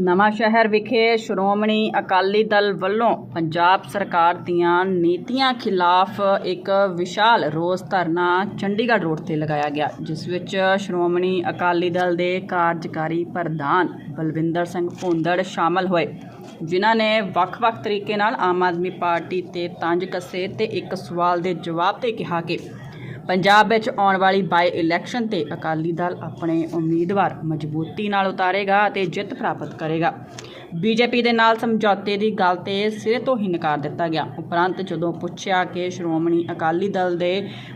ਨਵਾਂ ਸ਼ਹਿਰ ਵਿਖੇ ਸ਼੍ਰੋਮਣੀ ਅਕਾਲੀ ਦਲ ਵੱਲੋਂ ਪੰਜਾਬ ਸਰਕਾਰ ਦੀਆਂ ਨੀਤੀਆਂ ਖਿਲਾਫ ਇੱਕ ਵਿਸ਼ਾਲ ਰੋਸ ਧਰਨਾ ਚੰਡੀਗੜ੍ਹ ਰੋਡ ਤੇ ਲਗਾਇਆ ਗਿਆ, ਜਿਸ ਵਿੱਚ ਸ਼੍ਰੋਮਣੀ ਅਕਾਲੀ ਦਲ ਦੇ ਕਾਰਜਕਾਰੀ ਪ੍ਰਧਾਨ ਬਲਵਿੰਦਰ ਸਿੰਘ ਭੁੰਦੜ ਸ਼ਾਮਲ ਹੋਏ, ਜਿਨ੍ਹਾਂ ਨੇ ਵੱਖ-ਵੱਖ ਤਰੀਕੇ ਨਾਲ ਆਮ ਆਦਮੀ ਪਾਰਟੀ ਤੇ ਤੰਜ ਕੱਸੇ ਤੇ ਇੱਕ ਸਵਾਲ ਦੇ ਜਵਾਬ ਤੇ ਕਿਹਾ ਕਿ ਪੰਜਾਬ ਵਿੱਚ ਆਉਣ ਵਾਲੀ ਬਾਈ ਇਲੈਕਸ਼ਨ ਤੇ ਅਕਾਲੀ ਦਲ ਆਪਣੇ ਉਮੀਦਵਾਰ ਮਜ਼ਬੂਤੀ ਨਾਲ ਉਤਾਰੇਗਾ ਅਤੇ ਜਿੱਤ ਪ੍ਰਾਪਤ ਕਰੇਗਾ। ਬੀਜੇਪੀ ਦੇ ਨਾਲ ਸਮਝੌਤੇ ਦੀ ਗੱਲ ਤੇ ਸਿਰੇ ਤੋਂ ਹੀ ਨਕਾਰ ਦਿੱਤਾ ਗਿਆ। ਉਪਰੰਤ ਜਦੋਂ ਪੁੱਛਿਆ ਕਿ ਸ਼੍ਰੋਮਣੀ ਅਕਾਲੀ ਦਲ ਦੇ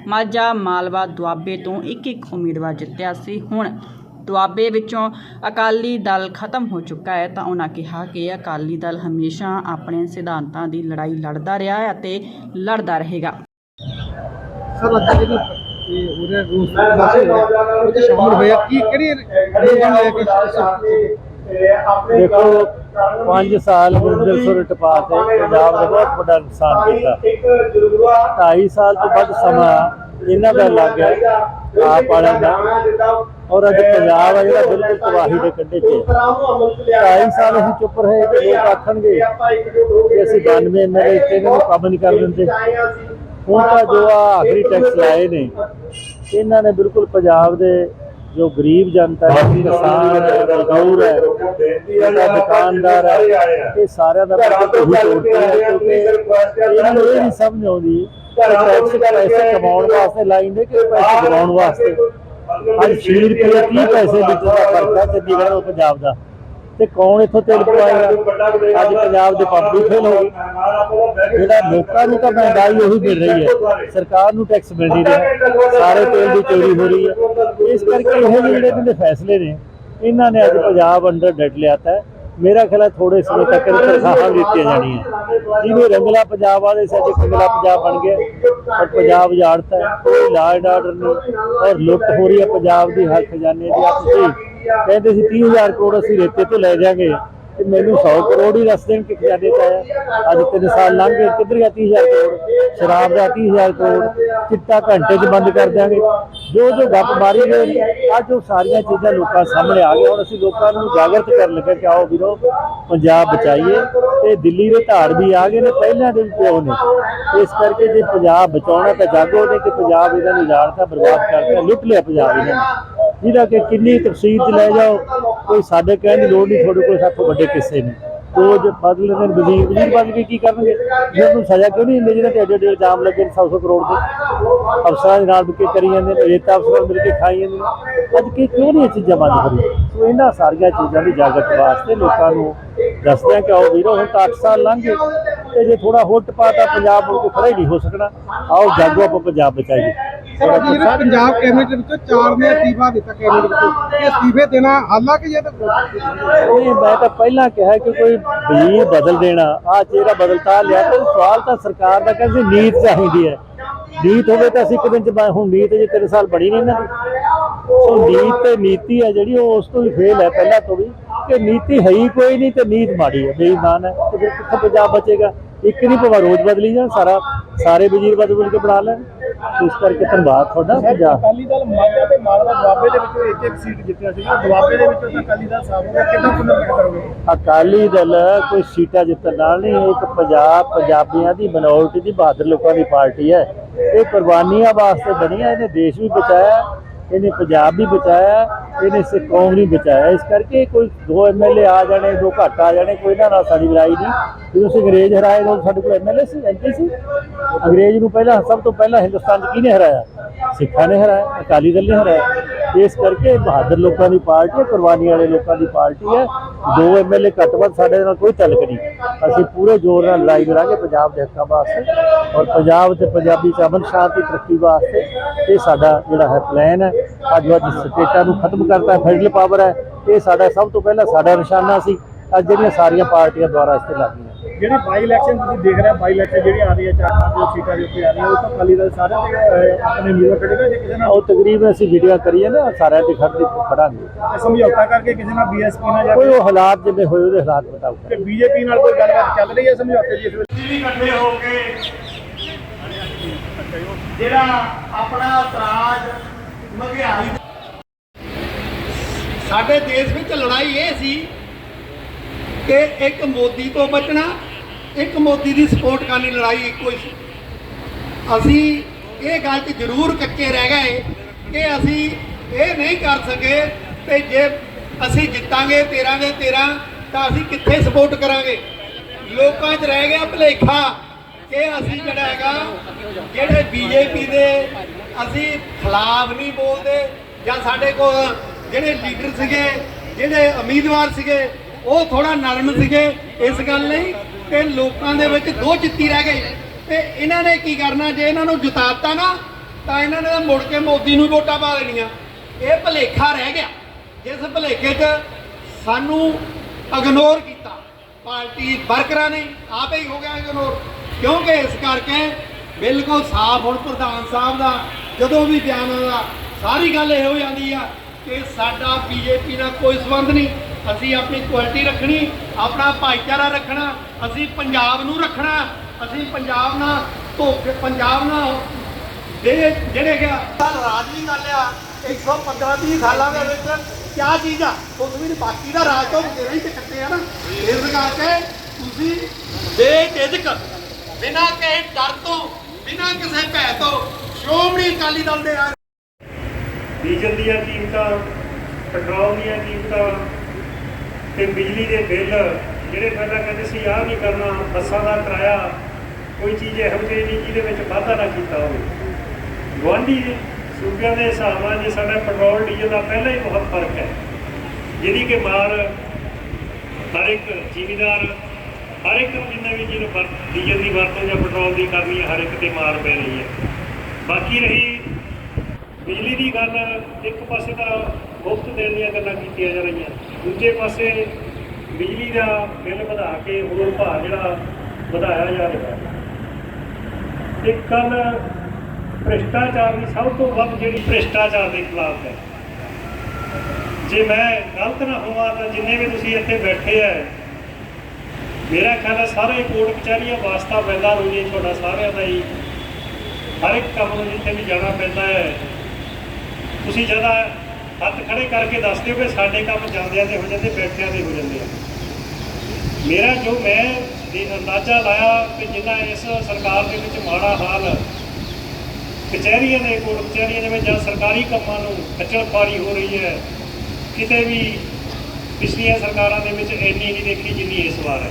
ਮਾਝਾ ਮਾਲਵਾ ਦੁਆਬੇ ਤੋਂ ਇੱਕ ਇੱਕ ਉਮੀਦਵਾਰ ਜਿੱਤਿਆ ਸੀ, ਹੁਣ ਦੁਆਬੇ ਵਿੱਚੋਂ ਅਕਾਲੀ ਦਲ ਖਤਮ ਹੋ ਚੁੱਕਾ ਹੈ ਤਾਂ ਉਹਨਾਂ ਕਿਹਾ ਕਿ ਅਕਾਲੀ ਦਲ ਹਮੇਸ਼ਾ ਆਪਣੇ ਸਿਧਾਂਤਾਂ ਦੀ ਲੜਾਈ ਲੜਦਾ ਰਿਹਾ ਹੈ ਅਤੇ ਲੜਦਾ ਰਹੇਗਾ। ਸਰ, ਅੱਜ ਜਿਹੜੀ, ਇਹ ਉਹਦੇ ਰੂਸ ਦਾ ਸ਼ਾਮਲ ਹੋਇਆ ਕੀ ਕਿਹੜੀ ਰੀਜ਼ਨ ਹੈ ਕਿ ਦੇਖੋ 5 ਸਾਲ ਗੁਰਦਰ ਸੁਰ ਟਪਾ ਤੇ ਪੰਜਾਬ ਦਾ ਬਹੁਤ ਵੱਡਾ ਨੁਕਸਾਨ ਕੀਤਾ। 2.5 ਸਾਲ ਤੋਂ ਵੱਧ ਸਮਾਂ ਇਹਨਾਂ ਦਾ ਲੱਗ ਗਿਆ, ਆਪ ਵਾਲਿਆਂ ਦਾ। ਔਰ ਅੱਜ ਪੰਜਾਬ ਹੈ ਜਿਹੜਾ ਬਿਲਕੁਲ ਤਬਾਹੀ ਦੇ ਕੰਢੇ 'ਚ 2.5 ਸਾਲ ਅਸੀਂ ਚੁੱਪ ਰਹੇ, ਤੇ ਲੋਕ ਆਖਣਗੇ ਕਿ ਅਸੀਂ 92 ਐਮਐਲਏ ਇੱਥੇ ਨੂੰ ਕੰਮ ਨਹੀਂ ਕਰ ਦਿੰਦੇ। ਹੁਣ ਤਾਂ ਜੋ ਆ ਆਖਰੀ ਟੈਕਸ ਲਾਏ ਨੇ ਇਹਨਾਂ ਨੇ ਬਿਲਕੁਲ ਪੰਜਾਬ ਦੇ ਜੋ ਗਰੀਬ ਜਨਤਾ ਹੈ ਕਿਸਾਨ ਹੈ ਮਜ਼ਦੂਰ ਹੈ ਜਿਹੜਾ ਦੁਕਾਨਦਾਰ ਹੈ ਇਹ ਸਾਰਿਆਂ ਦਾ ਬਿਲਕੁਲ ਹੀ ਤੋੜਤਾ ਹੈ ਕਿਉਂਕਿ ਇਹਨਾਂ ਨੂੰ ਇਹ ਨਹੀਂ ਸਮਝ ਆਉਂਦੀ ਟੈਕਸ ਪੈਸੇ ਕਮਾਉਣ ਵਾਸਤੇ ਲਾਈ ਨੇ ਕਿ ਪੈਸੇ ਕਮਾਉਣ ਵਾਸਤੇ? ਅੱਜ 6 ਰੁਪਏ 30 ਪੈਸੇ ਲੀਟਰ ਦਾ ਫ਼ਰਕ ਹੈ ਚੰਡੀਗੜ੍ਹ ਔਰ ਪੰਜਾਬ ਦਾ। ਤੇ ਕੌਣ ਇੱਥੋਂ ਤੇਲ ਪਵਾਏਗਾ? ਅੱਜ ਪੰਜਾਬ ਦੇ ਪੰਪ ਵੀ ਫੇਲ ਹੋ ਗਏ ਜਿਹੜਾ ਲੋਕਾਂ ਨੂੰ ਤਾਂ ਮਹਿੰਗਾਈ ਉਹੀ ਮਿਲ ਰਹੀ ਹੈ। ਸਰਕਾਰ ਨੂੰ ਟੈਕਸ ਮਿਲ ਨਹੀਂ ਰਿਹਾ ਸਾਰੇ ਤੇਲ ਦੀ ਚੋਰੀ ਹੋ ਰਹੀ ਹੈ। ਇਸ ਕਰਕੇ ਇਹ ਜਿਹੇ ਜਿਹੜੇ ਇਹਨਾਂ ਦੇ ਫੈਸਲੇ ਨੇ ਇਹਨਾਂ ਨੇ ਅੱਜ ਪੰਜਾਬ ਅੰਡਰ ਡੈਟ ਲਿਆਤਾ ਹੈ। ਮੇਰਾ ਖਿਆਲ ਥੋੜੇ ਸਮੇਂ ਤੱਕ ਤਨਖਾਹਾਂ ਦਿੱਤੀਆਂ ਜਾਣੀਆਂ। ਜਿਵੇਂ ਰੰਗਲਾ ਪੰਜਾਬ ਵਾਲੇ ਸੀ ਅੱਜ ਕੰਗਲਾ ਪੰਜਾਬ ਬਣ ਗਿਆ। ਔਰ ਪੰਜਾਬ ਉਜਾੜਤਾ ਹੈ। ਕੋਈ ਆਰਡਰ ਨਹੀਂ। ਔਰ ਲੁੱਟ ਹੋ ਰਹੀ ਹੈ ਪੰਜਾਬ ਦੀ ਹਰ ਖਜ਼ਾਨੇ ਦੀ। ਆ ਤੁਸੀਂ ਕਹਿੰਦੇ ਸੀ 30000 ਕਰੋੜ ਅਸੀਂ ਰੇਤੇ ਤੋਂ ਲੈ ਜਾਾਂਗੇ ਤੇ ਮੈਨੂੰ 100 ਕਰੋੜ ਹੀ ਦੱਸ ਦੇਣ ਕਿ ਖਜ਼ਾਨੇ ਚ ਆਇਆ। ਅੱਜ ਤਿੰਨ ਸਾਲ ਲੰਘ ਗਏ, ਕਿੱਧਰ ਗਿਆ 30000 ਕਰੋੜ? ਸ਼ਰਾਬ ਦਾ 30000 ਕਰੋੜ। ਚਿੱਟਾ ਘੰਟੇ 'ਚ ਬੰਦ ਕਰ ਦਿਆਂਗੇ। ਜੋ ਜੋ ਗੱਪ ਮਾਰੀ ਗਏ ਅੱਜ ਉਹ ਸਾਰੀਆਂ ਚੀਜ਼ਾਂ ਲੋਕਾਂ ਸਾਹਮਣੇ ਆ ਗਏ ਹੁਣ ਅਸੀਂ ਲੋਕਾਂ ਨੂੰ ਜਾਗਰਤ ਕਰਨ ਲੱਗੇ ਕਿ ਆਓ ਵੀਰੋ, ਪੰਜਾਬ ਬਚਾਈਏ। ਤੇ ਦਿੱਲੀ ਦੇ ਧਾਰ ਵੀ ਆ ਗਏ ਨੇ, ਪਹਿਲਾਂ ਦੇ ਵੀ ਪਿਓ ਨੇ। ਇਸ ਕਰਕੇ ਜੇ ਪੰਜਾਬ ਬਚਾਉਣਾ ਤਾਂ ਜਾਗੋ ਨੇ ਕਿ ਪੰਜਾਬ ਇਹਨਾਂ ਨੂੰ ਉਜਾੜਤਾ ਬਰਬਾਦ ਕਰਤਾ ਲੁੱਟ ਲਿਆ ਪੰਜਾਬ ਇਹਨਾਂ ਨੇ। ਜਿਹਦਾ ਕਿ ਕਿੰਨੀ ਤਫਸੀਲ ਚ ਲੈ ਜਾਓ, ਕੋਈ ਸਾਡੇ ਕਹਿਣ ਦੀ ਲੋੜ ਨਹੀਂ, ਤੁਹਾਡੇ ਕੋਲ ਸਾਥੋਂ ਵੱਡੇ ਕਿੱਸੇ ਨੇ। ਰੋਜ਼ ਬਦਲ ਲੈਣ ਵਜ਼ੀਰ ਵਜ਼ੀਰ ਬਦਲ ਕੇ ਕੀ ਕਰਨਗੇ? ਜੇ ਉਹਨੂੰ ਸਜ਼ਾ ਕਿਉਂ ਨਹੀਂ ਦਿੰਦੇ ਜਿਹੜੇ ਤੇ ਐਡੇ ਐਡੇ ਇਲਜ਼ਾਮ ਲੱਗੇ 100 100 ਕਰੋੜ ਦੇ? ਅਫਸਰਾਂ ਦੇ ਨਾਲ ਕੇ ਕਰੀ ਜਾਂਦੇ ਨੇ, ਰੇਤਾ ਅਫਸਰਾਂ ਨੂੰ ਮਿਲ ਕੇ ਖਾਈ ਜਾਂਦੇ ਨੇ। ਅੱਜ ਕੀ ਕਿਉਂ ਨਹੀਂ ਇਹ ਚੀਜ਼ਾਂ ਬੰਦ ਹੋ ਸੋ ਇਹਨਾਂ ਸਾਰੀਆਂ ਚੀਜ਼ਾਂ ਦੀ ਜਾਗਰਤ ਵਾਸਤੇ ਲੋਕਾਂ ਨੂੰ ਦੱਸਦੇ ਆ ਕਿ ਆਓ ਵੀਰੋ, ਹੁਣ ਤਾਂ 8 ਸਾਲ ਲੰਘ ਗਏ। ਤੇ ਜੇ ਥੋੜਾ ਹੁੱਟ ਪਾਤਾ ਪੰਜਾਬ ਮੁੜ ਕੇ ਖੜਾ ਹੀ ਨਹੀਂ ਹੋ ਸਕਣਾ। ਆਓ ਜਾਗੋ ਆਪਾਂ ਪੰਜਾਬ ਬਚਾਈਏ। ਸਰ ਅੱਜ ਜਿਹੜੇ ਪੰਜਾਬ ਕੈਬਨਿਟ ਦੇ ਵਿੱਚੋਂ ਚਾਰ ਨੇ ਅਸਤੀਫਾ ਦਿੱਤਾ ਕੈਬਨਿਟ ਵਿੱਚ। ਇਹ ਅਸਤੀਫੇ ਦੇਣਾ ਹਾਲਾ ਕਿ ਇਹ ਤਾਂ ਨਹੀਂ ਮੈਂ ਤਾਂ ਪਹਿਲਾਂ ਕਿਹਾ ਕਿ ਕੋਈ ਵਜ਼ੀਰ ਬਦਲ ਦੇਣਾ ਆ ਚਿਹਰਾ ਬਦਲਤਾ ਲਿਆ ਤੇ ਸਵਾਲ ਤਾਂ ਸਰਕਾਰ ਦਾ ਕਹਿੰਦੇ ਨੀਤ ਚਾਹੀਦੀ ਹੈ। ਨੀਤ ਹੋਵੇ ਤਾਂ ਅਸੀਂ ਇੱਕ ਦਿਨ ਚ ਹੁਣ ਨੀਤ ਜੇ 3 ਸਾਲ ਬਣੀ ਨਹੀਂ ਨਾ। ਸੋ ਨੀਤ ਤੇ ਨੀਤੀ ਹੈ ਜਿਹੜੀ ਉਹ ਉਸ ਤੋਂ ਵੀ ਫੇਲ ਹੈ ਪਹਿਲਾਂ ਤੋਂ ਵੀ। ਕਿ ਨੀਤੀ ਹੈ ਹੀ ਕੋਈ ਨਹੀਂ ਤੇ ਨੀਤ ਮਾੜੀ ਹੈ ਬੇਈਮਾਨ ਹੈ। ਤੇ ਫਿਰ ਕਿੱਥੇ ਪੰਜਾਬ ਬਚੇਗਾ? ਇੱਕ ਨਹੀਂ ਭਾਵੇਂ ਰੋਜ਼ ਬਦਲੀ ਜਾਣ ਸਾਰਾ ਸਾਰੇ ਵਜ਼ੀਰ ਬਦਲ ਕੇ ਬਣਾ ਲੈਣ। ਇਸ ਕਰਕੇ ਧੰਨਵਾਦ ਤੁਹਾਡਾ ਪੰਜਾਬ। ਅਕਾਲੀ ਦਲ ਮਾਝਾ ਤੇ ਮਾਲਵਾ ਦੁਆਬੇ ਦੇ ਵਿੱਚੋਂ ਇੱਕ ਇੱਕ ਸੀਟ ਜਿੱਤਿਆ ਸੀਗਾ ਦੁਆਬੇ ਦੇ ਵਿੱਚੋਂ ਅਕਾਲੀ ਦਲ ਹੋਗਾ ਕਿੰਨਾ ਪੁਨਰ ਕਰੋਗੇ? ਅਕਾਲੀ ਦਲ ਕੋਈ ਸੀਟਾਂ ਜਿੱਤਣ ਨਾਲ ਨਹੀਂ ਇੱਕ ਪੰਜਾਬ ਪੰਜਾਬੀਆਂ ਦੀ ਮਿਨੋਰਟੀ ਦੀ ਬਹਾਦਰ ਲੋਕਾਂ ਦੀ ਪਾਰਟੀ ਹੈ। ਇਹ ਕੁਰਬਾਨੀਆਂ ਵਾਸਤੇ ਬਣੀ ਹੈ ਇਹਨੇ ਦੇਸ਼ ਵੀ ਬਚਾਇਆ। ਇਹਨੇ ਪੰਜਾਬ ਵੀ ਬਚਾਇਆ, ਇਹਨੇ ਸਿੱਖ ਕੌਮ ਨਹੀਂ ਬਚਾਇਆ। ਇਸ ਕਰਕੇ ਕੋਈ ਦੋ ਐਮਐਲਏ ਆ ਜਾਣੇ, ਦੋ ਘੱਟ ਆ ਜਾਣੇ, ਕੋਈ ਨਾ ਨਾਲ ਸਾਡੀ ਲੜਾਈ ਨਹੀਂ। ਜਦੋਂ ਅਸੀਂ ਅੰਗਰੇਜ਼ ਹਰਾਏ, ਉਦੋਂ ਸਾਡੇ ਕੋਲ ਐਮਐਲਏ ਸੀ ਐਮਪੀ ਸੀ। ਅੰਗਰੇਜ਼ ਨੂੰ ਪਹਿਲਾਂ, ਸਭ ਤੋਂ ਪਹਿਲਾਂ ਹਿੰਦੁਸਤਾਨ 'ਚ ਕਿਹਨੇ ਹਰਾਇਆ? ਸਿੱਖਾਂ ਨੇ ਹਰਾਇਆ, ਅਕਾਲੀ ਦਲ ਨੇ ਹਰਾਇਆ। ਇਸ ਕਰਕੇ ਬਹਾਦਰ ਲੋਕਾਂ ਦੀ ਪਾਰਟੀ ਹੈ, ਕੁਰਬਾਨੀ ਵਾਲੇ ਲੋਕਾਂ ਦੀ ਪਾਰਟੀ ਹੈ। ਦੋ ਐਮਐਲਏ ਘੱਟ ਵੱਧ ਸਾਡੇ ਨਾਲ ਕੋਈ ਤਲਕ ਨਹੀਂ। ਅਸੀਂ ਪੂਰੇ ਜ਼ੋਰ ਨਾਲ ਲੜਾਈ ਕਰਾਂਗੇ ਪੰਜਾਬ ਦੇ ਹੱਕਾਂ ਵਾਸਤੇ। ਔਰ ਪੰਜਾਬ ਤੇ ਪੰਜਾਬੀ ਚ ਅਮਨ ਸ਼ਾਂਤੀ ਤਰੱਕੀ ਵਾਸਤੇ ਇਹ ਸਾਡਾ ਜਿਹੜਾ ਹੈ ਪਲਾਨ ਹੈ। ਅੱਜ ਅੱਜ ਸਟੇਟਾਂ ਨੂੰ ਖਤਮ ਕਰਤਾ ਫੈਡਰਲ ਪਾਵਰ ਹੈ। ਇਹ ਸਾਡਾ ਸਭ ਤੋਂ ਪਹਿਲਾਂ ਸਾਡਾ ਨਿਸ਼ਾਨਾ ਸੀ। ਅੱਜ ਜਿਹੜੀਆਂ ਸਾਰੀਆਂ ਪਾਰਟੀਆਂ ਦੁਆਰਾ ਇਸ ਤੇ ਲੱਗੀਆਂ ਜਿਹੜੀ ਬਾਈ ਇਲੈਕਸ਼ਨ ਤੁਸੀਂ ਦੇਖ ਰਹੇ ਹੋ ਬਾਈ ਇਲੈਕਸ਼ਨ ਜਿਹੜੀ ਆ ਰਹੀ ਹੈ ਚਾਰ ਪੰਜ ਸੀਟਾਂ ਦੇ ਉੱਤੇ ਆ ਰਹੀਆਂ ਉਹ ਤਾਂ ਅਕਾਲੀ ਦਲ ਸਾਰੇ ਤੇ ਆਪਣੇ ਉਮੀਦਵਾਰ ਖੜੇਗਾ ਜੇ ਕਿਸੇ ਨਾਲ? ਉਹ ਤਕਰੀਬਨ ਅਸੀਂ ਵੀਡੀਓ ਕਰੀਏ ਨਾ ਸਾਰਿਆਂ ਦੇ ਖੜਦੇ ਖੜਾਂਗੇ ਸਮਝੌਤਾ ਕਰਕੇ ਕਿਸੇ ਨਾਲ ਬੀਐਸਪੀ ਨਾਲ ਜਾਂ ਕੋਈ ਉਹ ਹਾਲਾਤ ਜਿਵੇਂ ਹੋਏ ਉਹਦੇ ਹਾਲਾਤ ਬਤਾਓ ਤੇ ਬੀਜੇਪੀ ਨਾਲ ਕੋਈ ਗੱਲਬਾਤ ਚੱਲ ਰਹੀ ਹੈ ਸਮਝੌਤੇ ਦੀ ਇਸ ਵੇਲੇ? ਵੀ ਇਕੱਠੇ ਹੋ ਕੇ ਜਿਹੜਾ ਆਪਣਾ ਤਰਾਜ ਮਹਿੰਗਾਈ ਸਾਡੇ ਦੇਸ਼ ਵਿੱਚ ਲੜਾਈ ਇਹ ਸੀ ਕਿ ਇੱਕ ਮੋਦੀ ਤੋਂ ਬਚਣਾ, ਇੱਕ ਮੋਦੀ ਦੀ ਸਪੋਰਟ ਕਰਨੀ ਲੜਾਈ ਇੱਕੋ ਹੀ ਸੀ। ਅਸੀਂ ਇਹ ਗੱਲ 'ਚ ਜ਼ਰੂਰ ਕੱਚੇ ਰਹਿ ਗਏ ਕਿ ਅਸੀਂ ਇਹ ਨਹੀਂ ਕਰ ਸਕੇ ਤੇ ਜੇ ਅਸੀਂ ਜਿੱਤਾਂਗੇ 13 ਦੇ 13 ਤਾਂ ਅਸੀਂ ਕਿੱਥੇ ਸਪੋਰਟ ਕਰਾਂਗੇ? ਲੋਕਾਂ 'ਚ ਰਹਿ ਗਿਆ ਭੁਲੇਖਾ ਕਿ ਅਸੀਂ ਜਿਹੜਾ ਹੈਗਾ, ਜਿਹੜੇ ਬੀਜੇਪੀ ਦੇ ਅਸੀਂ ਖਿਲਾਫ ਨਹੀਂ ਬੋਲਦੇ ਜਾਂ ਸਾਡੇ ਕੋਲ ਜਿਹੜੇ ਲੀਡਰ ਸੀਗੇ, ਜਿਹੜੇ ਉਮੀਦਵਾਰ ਸੀਗੇ, ਉਹ ਥੋੜਾ ਨਰਮ ਸੀਗੇ ਇਸ ਗੱਲ ਲਈ ਕਿ ਲੋਕਾਂ ਦੇ ਵਿੱਚ ਦੋ ਚਿੱਤੀ ਰਹਿ ਗਈ। ਤੇ ਇਹਨਾਂ ਨੇ ਕੀ ਕਰਨਾ, ਜੇ ਇਹਨਾਂ ਨੂੰ ਜਿਤਾਤਾ ਨਾ, ਤਾਂ ਇਹਨਾਂ ਨੇ ਮੁੜ ਕੇ ਮੋਦੀ ਨੂੰ ਵੋਟਾਂ ਪਾ ਦੇਣੀਆਂ। ਇਹ ਭਲੇਖਾ ਰਹਿ ਗਿਆ। ਜਿਸ ਭਲੇਖੇ 'ਚ ਸਾਨੂੰ ਇਗਨੋਰ ਕੀਤਾ। ਪਾਰਟੀ ਵਰਕਰਾਂ ਨੇ, ਆਪੇ ਹੀ ਹੋ ਗਿਆ ਇਗਨੋਰ। ਕਿਉਂਕਿ ਇਸ ਕਰਕੇ ਬਿਲਕੁਲ ਸਾਫ਼ ਹੁਣ ਪ੍ਰਧਾਨ ਸਾਹਿਬ ਦਾ ਜਦੋਂ ਵੀ ਬਿਆਨ ਆਉਂਦਾ ਸਾਰੀ ਗੱਲ ਇਹੋ ਜਾਂਦੀ ਆ ਕਿ ਸਾਡਾ ਬੀਜੇਪੀ ਨਾਲ ਕੋਈ ਸੰਬੰਧ ਨਹੀਂ। ਅਸੀਂ ਆਪਣੀ ਕੁਆਲਿਟੀ ਰੱਖਣੀ, ਆਪਣਾ ਭਾਈਚਾਰਾ ਰੱਖਣਾ, ਅਸੀਂ ਪੰਜਾਬ ਨੂੰ ਰੱਖਣਾ, ਅਸੀਂ ਪੰਜਾਬ ਨਾਲ ਧੋਖੇ, ਪੰਜਾਬ ਨਾਲ ਦੇ ਜਿਹੜੇ ਕਿ ਰਾਜ ਵੀ ਕਰ ਲਿਆ 115 20 ਸਾਲਾਂ ਦੇ ਵਿੱਚ ਕਿਆ ਚੀਜ਼ ਆ? ਉਸ ਵੀ ਬਾਕੀ ਦਾ ਰਾਜ ਤੋਂ ਤੇਰਾ ਹੀ ਤੇ ਆ ਨਾ। ਇਸ ਕਰਕੇ ਤੁਸੀਂ ਬੇਝਿਜਕ, ਬਿਨਾਂ ਕਿਸੇ ਡਰ ਤੋਂ, ਬਿਨਾਂ ਕਿਸੇ ਭੈ ਤੋਂ ਸ਼੍ਰੋਮਣੀ ਅਕਾਲੀ ਦਲ ਦੇ ਆ ਡੀਜ਼ਲ ਦੀਆਂ ਕੀਮਤਾਂ, ਪੈਟਰੋਲ ਦੀਆਂ ਕੀਮਤਾਂ ਤੇ ਬਿਜਲੀ ਦੇ ਬਿੱਲ, ਜਿਹੜੇ ਪਹਿਲਾਂ ਕਹਿੰਦੇ ਸੀ, ਆਹ ਨਹੀਂ ਕਰਨਾ, ਬੱਸਾਂ ਦਾ ਕਿਰਾਇਆ, ਕੋਈ ਚੀਜ਼ ਇਹੋ ਜਿਹੀ ਨਹੀਂ ਜਿਹਦੇ ਵਿੱਚ ਵਾਧਾ ਨਾ ਕੀਤਾ ਹੋਵੇ। ਗੁਆਂਢੀ ਸੂਬਿਆਂ ਦੇ ਹਿਸਾਬ ਨਾਲ ਜੇ ਸਾਡਾ ਪੈਟਰੋਲ, ਡੀਜ਼ਲ ਦਾ ਪਹਿਲਾਂ ਹੀ ਬਹੁਤ ਫ਼ਰਕ ਹੈ। ਜਿਹਦੀ ਕਿ ਮਾਰ ਹਰ ਇੱਕ ਜ਼ਿਮੀਦਾਰ, ਹਰ ਇੱਕ ਨੂੰ ਜਿੰਨੇ ਵੀ ਜਿਹਨੂੰ ਡੀਜ਼ਲ ਦੀ ਵਰਤੋਂ ਜਾਂ ਪੈਟਰੋਲ ਦੀ ਕਰਨੀ ਹੈ, ਹਰ ਇੱਕ ਤੇ ਮਾਰ ਪੈ ਰਹੀ ਹੈ। ਬਾਕੀ ਰਹੀ ਬਿਜਲੀ ਦੀ ਗੱਲ, ਇੱਕ ਪਾਸੇ ਤਾਂ ਮੁਫਤ ਦੇਣ ਦੀਆਂ ਗੱਲਾਂ ਕੀਤੀਆਂ ਜਾ ਰਹੀਆਂ। ਦੂਜੇ ਪਾਸੇ ਬਿਜਲੀ ਦਾ ਬਿੱਲ ਵਧਾ ਕੇ ਹੋਰ ਭਾਅ ਜਿਹੜਾ ਵਧਾਇਆ ਜਾ ਰਿਹਾ ਇੱਕ ਗੱਲ ਭ੍ਰਿਸ਼ਟਾਚਾਰ ਦੀ ਸਭ ਤੋਂ ਵੱਧ ਜਿਹੜੀ ਭ੍ਰਿਸ਼ਟਾਚਾਰ ਦੇ ਖਿਲਾਫ ਹੈ। ਜੇ ਮੈਂ ਗਲਤ ਨਾ ਹੋਵਾਂ ਤਾਂ ਜਿੰਨੇ ਵੀ ਤੁਸੀਂ ਇੱਥੇ ਬੈਠੇ ਆ ਮੇਰਾ ਖਿਆਲ ਹੈ ਸਾਰੇ ਕੋਰਟ ਕਚਹਿਰੀਆਂ ਵਾਸਤਾ ਪੈਂਦਾ ਰੋਜੀ ਤੁਹਾਡਾ ਸਾਰਿਆਂ ਦਾ ਹੀ ਹਰ ਇੱਕ ਕੰਮ ਨੂੰ ਜਿੱਥੇ ਵੀ ਜਾਣਾ ਪੈਂਦਾ ਹੈ, ਤੁਸੀਂ ਜਦਾ ਹੱਥ ਖੜੇ ਕਰਕੇ ਦੱਸ ਦਿਓ ਕਿ ਸਾਡੇ ਕੰਮ ਜਾਂਦਿਆਂ ਦੇ ਹੋ ਜਾਂਦੇ, ਬੈਠਿਆਂ ਦੇ ਹੋ ਜਾਂਦੇ ਆ। ਮੇਰਾ ਜੋ ਮੈਂ ਦੇ ਅੰਦਾਜ਼ਾ ਲਾਇਆ ਕਿ ਜਿੰਨਾ ਇਸ ਸਰਕਾਰ ਦੇ ਵਿੱਚ ਮਾੜਾ ਹਾਲ ਕਚਹਿਰੀਆਂ ਦੇ ਕੋਲ, ਕਚਹਿਰੀਆਂ ਦੇ ਵਿੱਚ ਜਾਂ ਸਰਕਾਰੀ ਕੰਮਾਂ ਨੂੰ ਖੱਜਲ ਖੁਆਰੀ ਹੋ ਰਹੀ ਹੈ, ਕਿਤੇ ਵੀ ਪਿਛਲੀਆਂ ਸਰਕਾਰਾਂ ਦੇ ਵਿੱਚ ਇੰਨੀ ਨਹੀਂ ਦੇਖੀ ਜਿੰਨੀ ਇਸ ਵਾਰ ਹੈ।